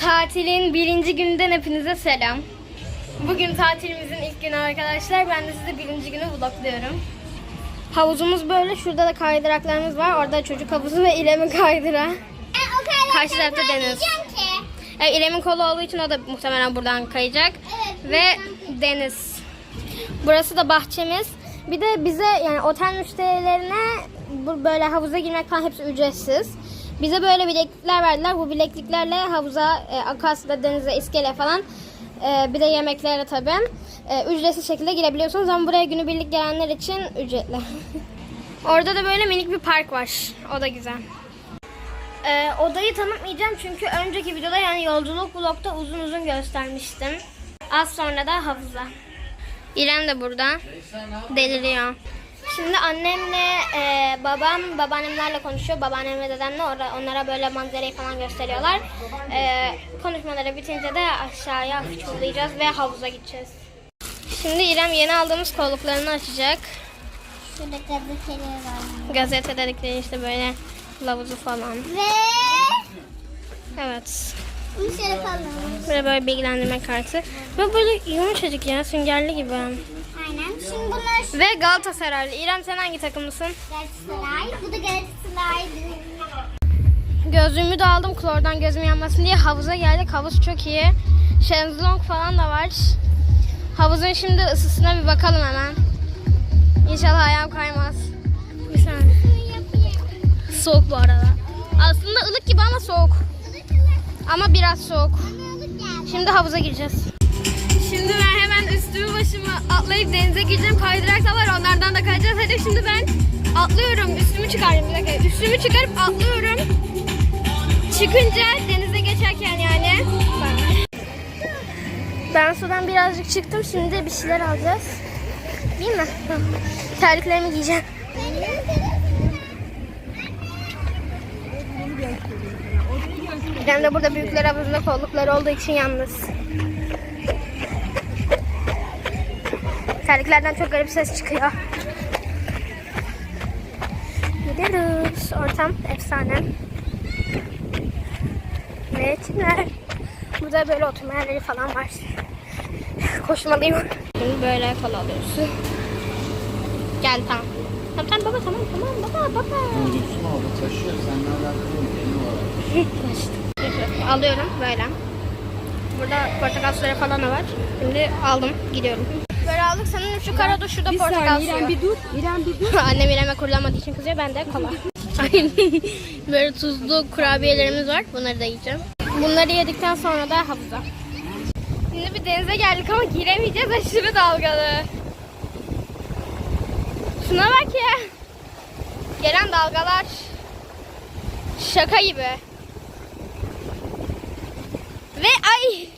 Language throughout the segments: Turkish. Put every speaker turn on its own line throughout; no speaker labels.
Tatilin birinci gününden hepinize selam. Bugün tatilimizin ilk günü arkadaşlar. Ben de size birinci günü vlogluyorum. Havuzumuz böyle. Şurada da kaydıraklarımız var. Orada çocuk havuzu ve İrem'in kaydırağı. Karşı tarafta deniz. Evet, İrem'in kolu olduğu için o da muhtemelen buradan kayacak. Ve deniz. Burası da bahçemiz. Bir de bize yani otel müşterilerine böyle havuza girmek falan hepsi ücretsiz. Bize böyle bileklikler verdiler. Bu bilekliklerle havuza, e, akasya, denize, iskele falan e, bir de yemeklere tabii e, ücretsiz şekilde girebiliyorsunuz ama buraya günübirlik gelenler için ücretli. Orada da böyle minik bir park var. O da güzel. Ee, odayı tanıtmayacağım çünkü önceki videoda yani yolculuk vlogda uzun uzun göstermiştim. Az sonra da havuza. İrem de burada. Deliriyor. Şimdi annemle e, babam babaannemlerle konuşuyor. Babaannem ve dedemle ora- onlara böyle manzarayı falan gösteriyorlar. E, konuşmaları bitince de aşağıya uçurlayacağız ve havuza gideceğiz. Şimdi İrem yeni aldığımız kolluklarını açacak.
Şurada gazeteler var.
Gazete dedikleri işte böyle kılavuzu falan.
Ve
Evet. Böyle böyle bilgilendirme kartı. Ve böyle yumuşacık ya süngerli gibi.
Aynen. Şimdi bunlar
Ve Galatasaraylı. İrem sen hangi takımlısın?
Galatasaray. Bu da Galatasaray.
Gözlüğümü de aldım klordan gözüm yanmasın diye havuza geldik. Havuz çok iyi. Şezlong falan da var. Havuzun şimdi ısısına bir bakalım hemen. İnşallah ayağım kaymaz. Bir saniye. Soğuk bu arada. Aslında ılık gibi ama soğuk. Ama biraz soğuk. Şimdi havuza gireceğiz. Şimdi ben hemen üstümü başımı atlayıp denize gireceğim. Kaydırak da var onlardan da kayacağız. Hadi şimdi ben atlıyorum. Üstümü çıkarayım bir dakika. Üstümü çıkarıp atlıyorum. Çıkınca denize geçerken yani. Ben sudan birazcık çıktım. Şimdi bir şeyler alacağız. Değil mi? Terliklerimi giyeceğim. Ben de burada büyükler havuzunda kollukları olduğu için yalnız. Terliklerden çok garip ses çıkıyor. Gidiyoruz. Ortam efsane. Ve çimler. Burada böyle oturma yerleri falan var. Koşmalıyım. Böyle kol alıyorsun. Gel tamam. Tamam tamam baba tamam tamam baba baba.
Dursun aldı taşıyor. Seninle alakalı? Benim var.
Alıyorum böyle. Burada portakal suları falan da var. Şimdi aldım gidiyorum. Böyle aldık sanırım şu karada şurada
Bir
portakal
saniye
suyu.
İrem bir dur. İrem bir dur.
Annem İrem'e kurulamadığı için kızıyor. Ben de kola. Böyle tuzlu kurabiyelerimiz var. Bunları da yiyeceğim. Bunları yedikten sonra da havuza. Şimdi bir denize geldik ama giremeyeceğiz. Aşırı dalgalı. Şuna bak ya. Gelen dalgalar. Şaka gibi. Ve ay.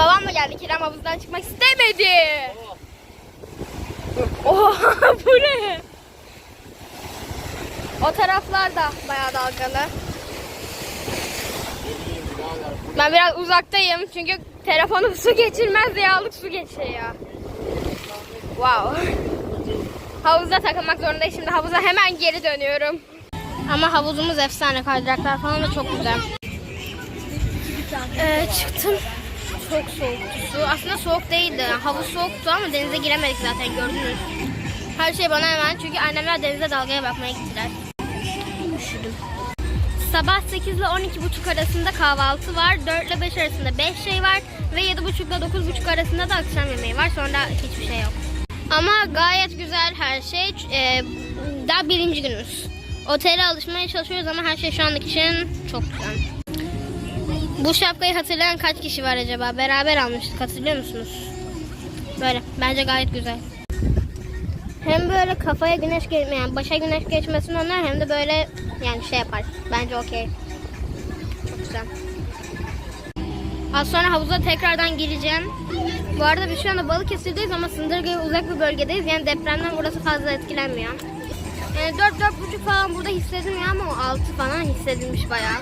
Babamla geldik. İrem havuzdan çıkmak istemedi. Oha bu ne? O taraflar da bayağı dalgalı. Ben biraz uzaktayım çünkü telefonum su geçirmez diye aldık su geçiriyor. Wow. Havuzda takılmak zorundayım. Şimdi havuza hemen geri dönüyorum. Ama havuzumuz efsane. Kaydıraklar falan da çok güzel. Ee, çıktım. Çok soğuktu su. Aslında soğuk değildi. Havuz soğuktu ama denize giremedik zaten gördünüz. Her şey bana hemen çünkü annemler denize dalgaya bakmaya gittiler. Üşüdüm. Sabah 8 ile 12.30 arasında kahvaltı var. 4 ile 5 arasında 5 şey var. Ve 7.30 ile 9.30 arasında da akşam yemeği var. Sonra hiçbir şey yok. Ama gayet güzel her şey. Ee, daha birinci günümüz. Otele alışmaya çalışıyoruz ama her şey şu anlık için çok güzel. Bu şapkayı hatırlayan kaç kişi var acaba? Beraber almıştık hatırlıyor musunuz? Böyle. Bence gayet güzel. Hem böyle kafaya güneş geçme, yani başa güneş geçmesini önler hem de böyle yani şey yapar. Bence okey. Çok güzel. Az sonra havuza tekrardan gireceğim. Bu arada biz şu anda Balıkesir'deyiz ama Sındırgı'ya uzak bir bölgedeyiz. Yani depremden burası fazla etkilenmiyor. Yani 4-4,5 falan burada hissedilmiyor ama o 6 falan hissedilmiş bayağı.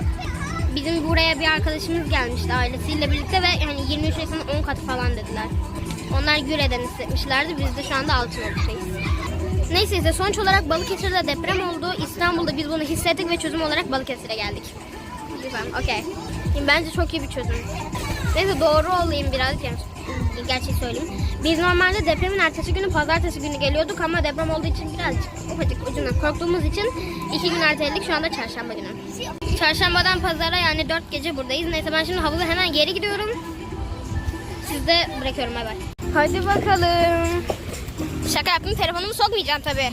Bizim buraya bir arkadaşımız gelmişti ailesiyle birlikte ve yani 23 Nisan'ın 10 katı falan dediler. Onlar Güre'den hissetmişlerdi. Biz de şu anda Altınoluk'tayız. Neyse işte sonuç olarak Balıkesir'de deprem oldu. İstanbul'da biz bunu hissettik ve çözüm olarak Balıkesir'e geldik. Güzel, okey. Bence çok iyi bir çözüm. Neyse doğru olayım birazcık yani gerçeği söyleyeyim. Biz normalde depremin ertesi günü pazartesi günü geliyorduk ama deprem olduğu için birazcık ufacık ucundan korktuğumuz için iki gün erteledik. Şu anda çarşamba günü. Çarşambadan pazara yani dört gece buradayız. Neyse ben şimdi havuza hemen geri gidiyorum. Siz de bırakıyorum bay bay. Hadi bakalım. Şaka yaptım telefonumu sokmayacağım tabii.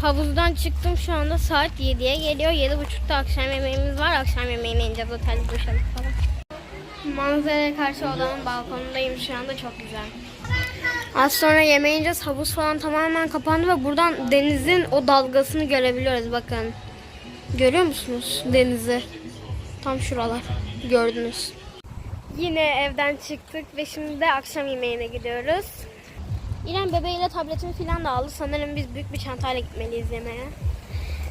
Havuzdan çıktım şu anda saat 7'ye geliyor. 7.30'da akşam yemeğimiz var. Akşam yemeğine ineceğiz otelde boşalıp falan. Manzaraya karşı odanın balkonundayım şu anda çok güzel. Az sonra yemeğe ineceğiz. Havuz falan tamamen kapandı ve buradan denizin o dalgasını görebiliyoruz bakın. Görüyor musunuz denizi? Tam şuralar. Gördünüz. Yine evden çıktık ve şimdi de akşam yemeğine gidiyoruz. İrem bebeğiyle tabletini falan da aldı. Sanırım biz büyük bir çantayla gitmeliyiz yemeğe.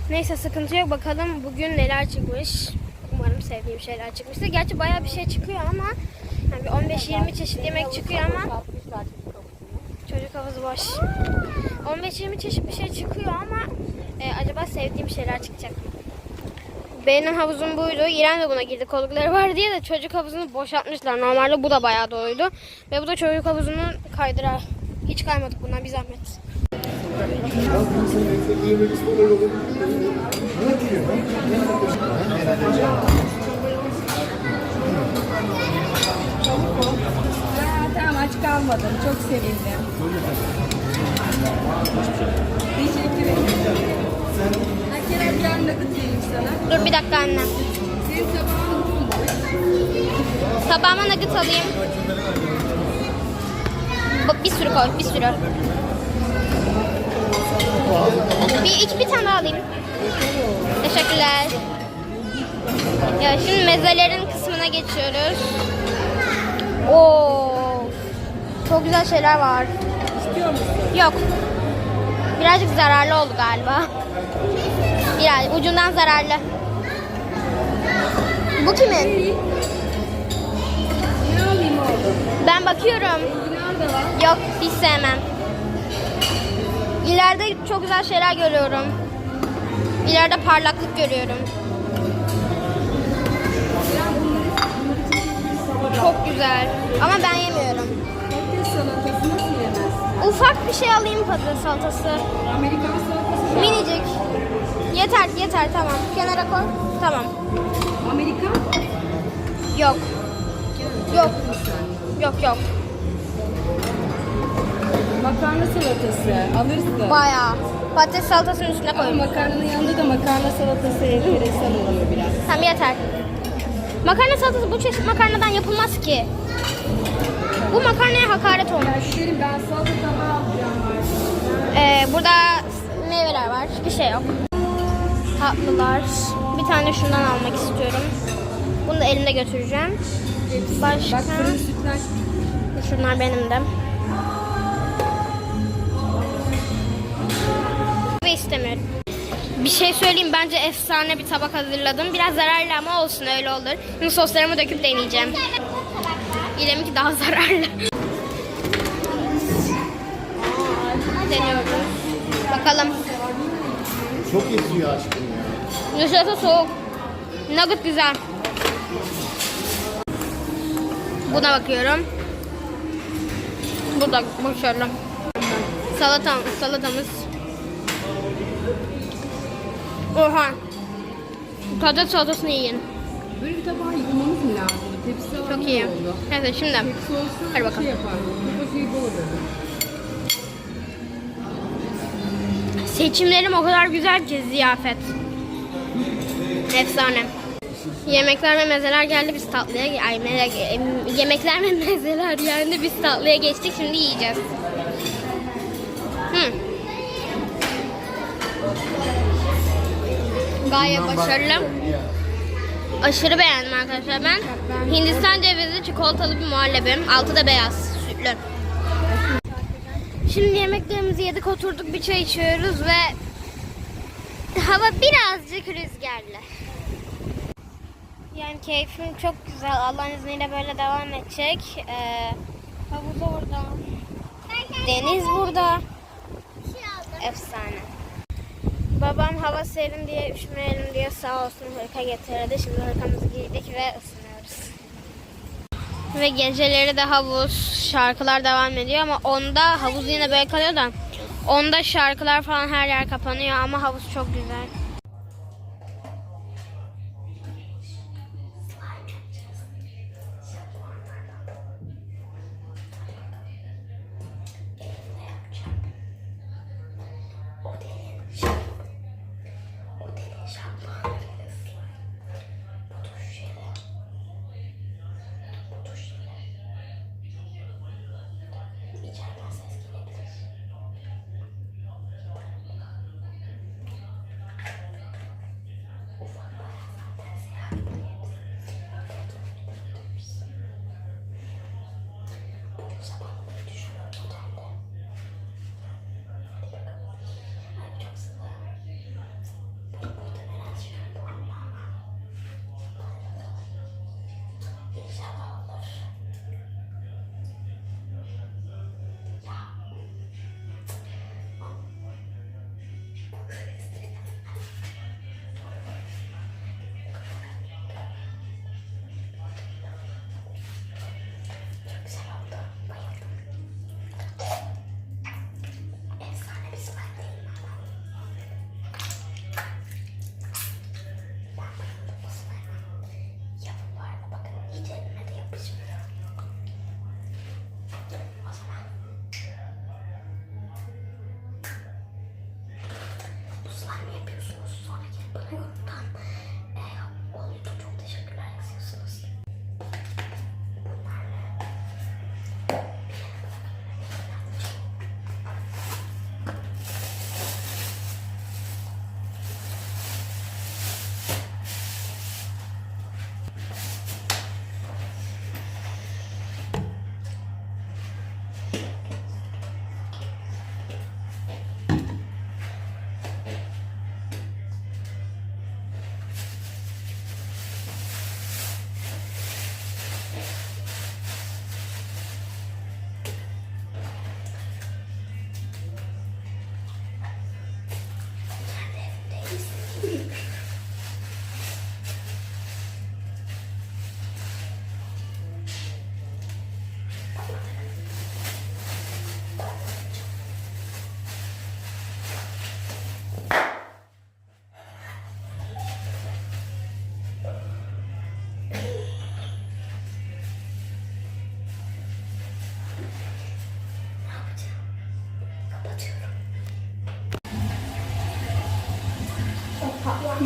Neyse sıkıntı yok. Bakalım bugün neler çıkmış. Umarım sevdiğim şeyler çıkmıştır. Gerçi bayağı bir şey çıkıyor ama yani bir 15-20 çeşit yemek çıkıyor ama çocuk havuzu boş. 15-20 çeşit bir şey çıkıyor ama e, acaba sevdiğim şeyler çıkacak mı? Benim havuzum buydu. İrem de buna girdi. Kollukları var diye de çocuk havuzunu boşaltmışlar. Normalde bu da bayağı doluydu. Ve bu da çocuk havuzunun kaydırağı. Hiç kaymadık bundan bir zahmet.
Aç kalmadım. Çok sevindim. Teşekkür ederim. Ha, Kerem gel nugget vereyim sana.
Dur bir dakika anne.
Senin tabağın bomboş.
Tabağıma nugget alayım. Bir sürü koy, bir sürü. Bir iki bir tane daha alayım. Teşekkürler. Ya şimdi mezelerin kısmına geçiyoruz. Oo. Çok güzel şeyler var.
İstiyor musun?
Yok. Birazcık zararlı oldu galiba. Biraz ucundan zararlı. Bu kimin? Ben bakıyorum. Yok hiç sevmem. İleride çok güzel şeyler görüyorum. İleride parlaklık görüyorum. Çok güzel. Ama ben yemiyorum. Ufak bir şey alayım patates salatası.
Amerikan salatası.
Minicik. Yeter yeter tamam. Kenara koy. Tamam.
Amerikan.
Yok. Yok. Yok yok.
Makarna salatası. Alırsın.
Bayağı. Patates salatasının üstüne
Ama
koyun.
makarnanın yanında da makarna salatası enteresan oluyor biraz.
Tamam yeter. Makarna salatası bu çeşit makarnadan yapılmaz ki. Bu makarnaya hakaret olmuş.
Derim ben salata tabağı alacağım.
Ee, burada meyveler var. Bir şey yok. Tatlılar. Bir tane şundan almak istiyorum. Bunu da elimde götüreceğim. Başka? Şunlar benim de. Ve istemiyorum. Bir şey söyleyeyim bence efsane bir tabak hazırladım. Biraz zararlı ama olsun öyle olur. Şimdi soslarımı döküp deneyeceğim. İrem'inki daha zararlı. Deniyoruz. Bakalım.
Çok esiyor aşkım.
Dışarısı soğuk. Nugget güzel. Buna bakıyorum. Bu da başarılı. Salatam, salatamız. Oha. Patates salatasını yiyin.
Böyle bir tabağı yıkamamız mı lazım? Tepsi
Çok iyi.
oldu.
Neyse şimdi.
Tepsi olsa
Hadi bakalım.
şey yapar. Kafa şey olur.
Seçimlerim o kadar güzel ki ziyafet. Efsane. Yemekler ve mezeler geldi biz tatlıya ay em, yemekler ve mezeler geldi biz tatlıya geçtik şimdi yiyeceğiz. Hı. Gayet başarılı. Aşırı beğendim arkadaşlar ben. Hindistan cevizi çikolatalı bir muhallebi. Altı da beyaz sütlü. Şimdi yemeklerimizi yedik oturduk bir çay içiyoruz ve hava birazcık rüzgarlı. Yani keyfim çok güzel. Allah'ın izniyle böyle devam edecek. Ee, havuz orada. Deniz burada. Efsane. Babam hava serin diye üşümeyelim diye sağ olsun hırka getirdi. Şimdi hırkamızı giydik ve ısınıyoruz. Ve geceleri de havuz, şarkılar devam ediyor ama onda havuz yine böyle kalıyor da onda şarkılar falan her yer kapanıyor ama havuz çok güzel. But I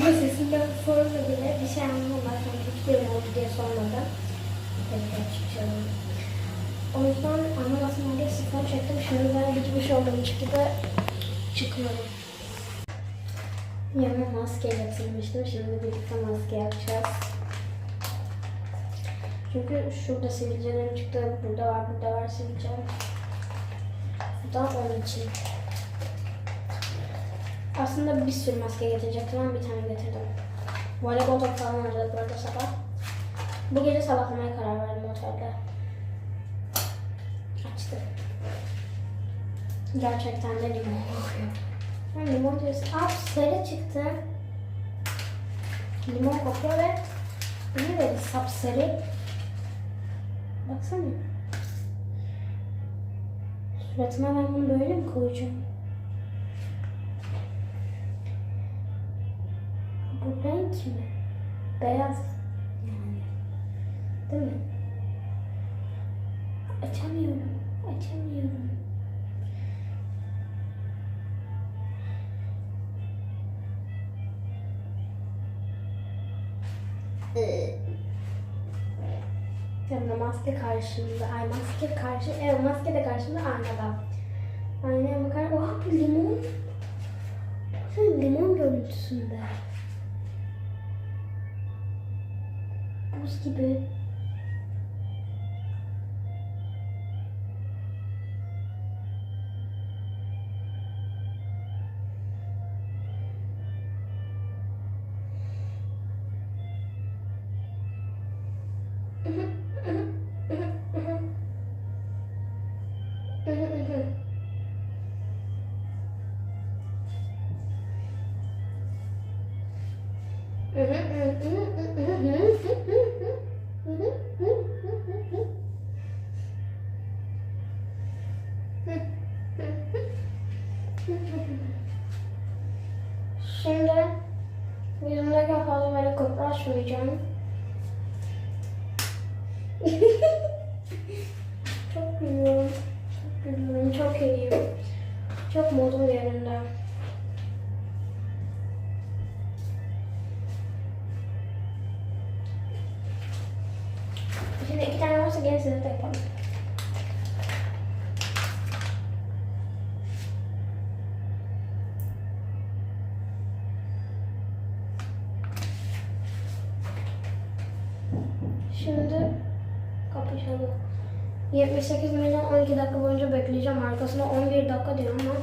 Patlanma sesinden sonra bile bir şey anlamadılar. Sanki hiçbir şey oldu diye hiçbir şey olmadı. O yüzden anlamasınlar diye sifon çektim. Şöyle ben hiçbir şey olmamış gibi çıkıyorum. Yanıma maske getirmiştim. Şimdi birlikte maske yapacağız. Çünkü şurada sivilcelerim çıktı. Burada var, burada var sivilcem. Bu da onun için. Aslında bir sürü maske getirecektim ama bir tane getirdim. Voleybol topu falan harcadık bu arada sabah. Bu gece sabahlamaya karar verdim otelde. Açtım. Gerçekten de limon kokuyor. Ha, limon diyorsun. Aa sarı çıktı. Limon kokuyor ve ne böyle sapsarı. Baksana. Suratıma ben bunu böyle mi koyacağım? Bu renk mi? Beyaz yani. Değil mi? Açamıyorum. Açamıyorum. Hem de maske karşımda. Ay maske karşı. Evet maske de karşımda aynada. Aynaya bakar. Bu limon. Sen limon görüntüsünde. Yavuz gibi mm-hmm. Size de yapalım. Şimdi kapışalım. 78 milyon 12 dakika boyunca bekleyeceğim. Arkasında 11 dakika diyor ama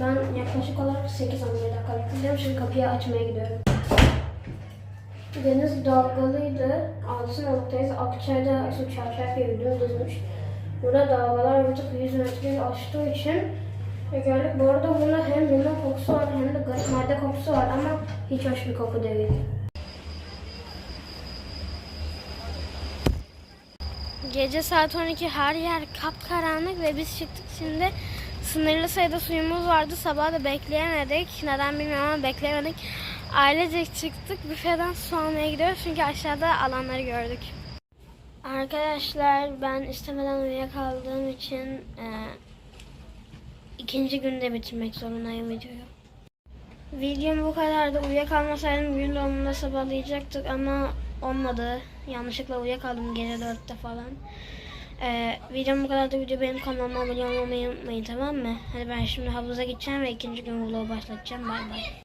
ben yaklaşık olarak 8-11 dakika bekleyeceğim. Şimdi kapıyı açmaya gidiyorum. Deniz dalgalıydı. Altınoluk'tayız. Akçay'da su çarşaf gibi dümdüzmüş. Burada dalgalar bir tık 100 metreyi aştığı için e, gördük. Bu arada bunda hem limon kokusu var hem de garip madde kokusu var ama hiç hoş bir koku değil. Gece saat 12 her yer kapkaranlık ve biz çıktık şimdi sınırlı sayıda suyumuz vardı. Sabah da bekleyemedik. Neden bilmiyorum ama bekleyemedik. Ailecek çıktık. Büfeden su almaya gidiyoruz çünkü aşağıda alanları gördük. Arkadaşlar ben istemeden uyuyakaldığım için e, ikinci günde bitirmek zorundayım videoyu. Videom bu kadardı. Uyuyakalmasaydım gün doğumunda sabahlayacaktık ama olmadı. Yanlışlıkla uyuyakaldım gece 4'te falan. Ee, videom bu kadardı. Video benim kanalıma abone olmayı unutmayın tamam mı? Hadi ben şimdi havuza gideceğim ve ikinci gün vlogu başlatacağım. Bay bay.